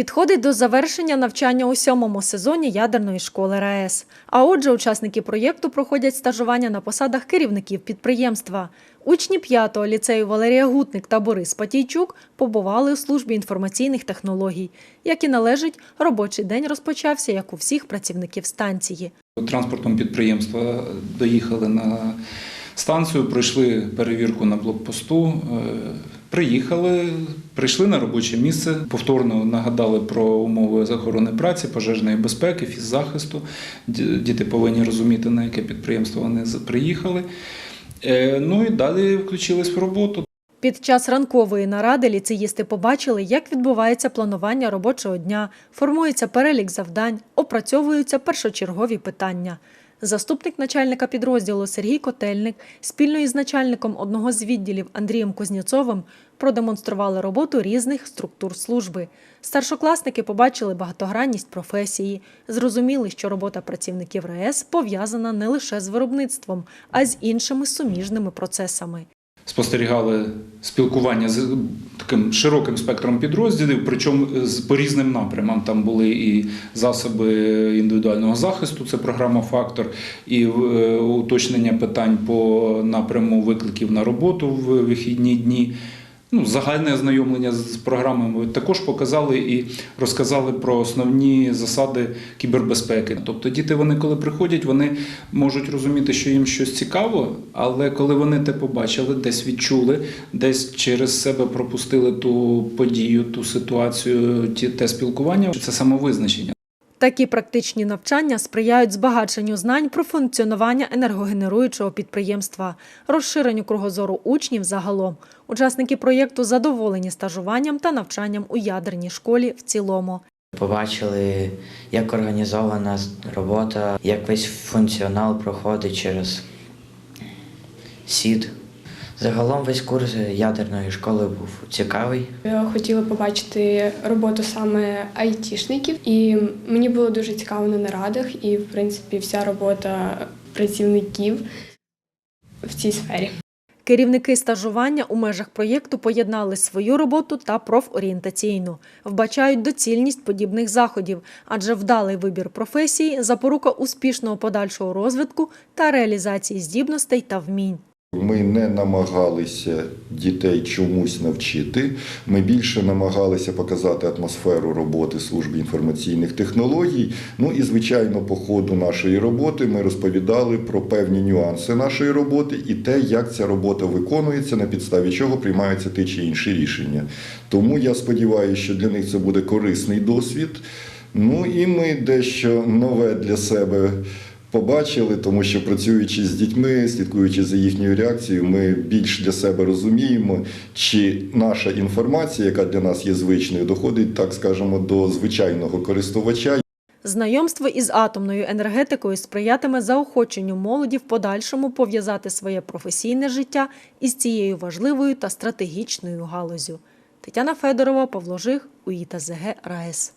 Підходить до завершення навчання у сьомому сезоні ядерної школи РаЕС. А отже, учасники проєкту проходять стажування на посадах керівників підприємства. Учні 5-го ліцею Валерія Гутник та Борис Патійчук побували у службі інформаційних технологій. Як і належить, робочий день розпочався, як у всіх працівників станції. Транспортом підприємства доїхали на станцію, пройшли перевірку на блокпосту, е, приїхали, прийшли на робоче місце, повторно нагадали про умови охорони праці, пожежної безпеки, фіззахисту. Діти повинні розуміти, на яке підприємство вони приїхали. Е, Ну і далі включились в роботу. Під час ранкової наради ліцеїсти побачили, як відбувається планування робочого дня, формується перелік завдань, опрацьовуються першочергові питання. Заступник начальника підрозділу Сергій Котельник спільно із начальником одного з відділів Андрієм Кузнєцовим продемонстрували роботу різних структур служби. Старшокласники побачили багатогранність професії, зрозуміли, що робота працівників РАЕС пов'язана не лише з виробництвом, а й з іншими суміжними процесами. Спостерігали спілкування з таким широким спектром підрозділів, причому з по різним напрямам. Там були і засоби індивідуального захисту, це програма Фактор, і е, уточнення питань по напряму викликів на роботу в вихідні дні. Ну, загальне ознайомлення з програмами також показали і розказали про основні засади кібербезпеки. Тобто діти, вони коли приходять, вони можуть розуміти, що їм щось цікаво, але коли вони те побачили, десь відчули, десь через себе пропустили ту подію, ту ситуацію, те спілкування, це самовизначення. Такі практичні навчання сприяють збагаченню знань про функціонування енергогенеруючого підприємства, розширенню кругозору учнів загалом. Учасники проєкту задоволені стажуванням та навчанням у ядерній школі в цілому. Побачили, як організована робота, як весь функціонал проходить через СІД. Загалом весь курс ядерної школи був цікавий. Я хотіла побачити роботу саме айтішників, і мені було дуже цікаво на нарадах, і в принципі вся робота працівників в цій сфері. Керівники стажування у межах проєкту поєднали свою роботу та профорієнтаційну, вбачають доцільність подібних заходів, адже вдалий вибір професії запорука успішного подальшого розвитку та реалізації здібностей та вмінь. Ми не намагалися дітей чомусь навчити. Ми більше намагалися показати атмосферу роботи служби інформаційних технологій. Ну і звичайно, по ходу нашої роботи ми розповідали про певні нюанси нашої роботи і те, як ця робота виконується, на підставі чого приймаються ті чи інші рішення. Тому я сподіваюся, що для них це буде корисний досвід. Ну і ми дещо нове для себе побачили, тому що працюючи з дітьми, слідкуючи за їхньою реакцією, ми більш для себе розуміємо, чи наша інформація, яка для нас є звичною, доходить, так скажемо, до звичайного користувача. Знайомство із атомною енергетикою сприятиме заохоченню молоді в подальшому пов'язати своє професійне життя із цією важливою та стратегічною галузю. Тетяна Федорова, Павло Жих, УІТА ЗГ РаЕС.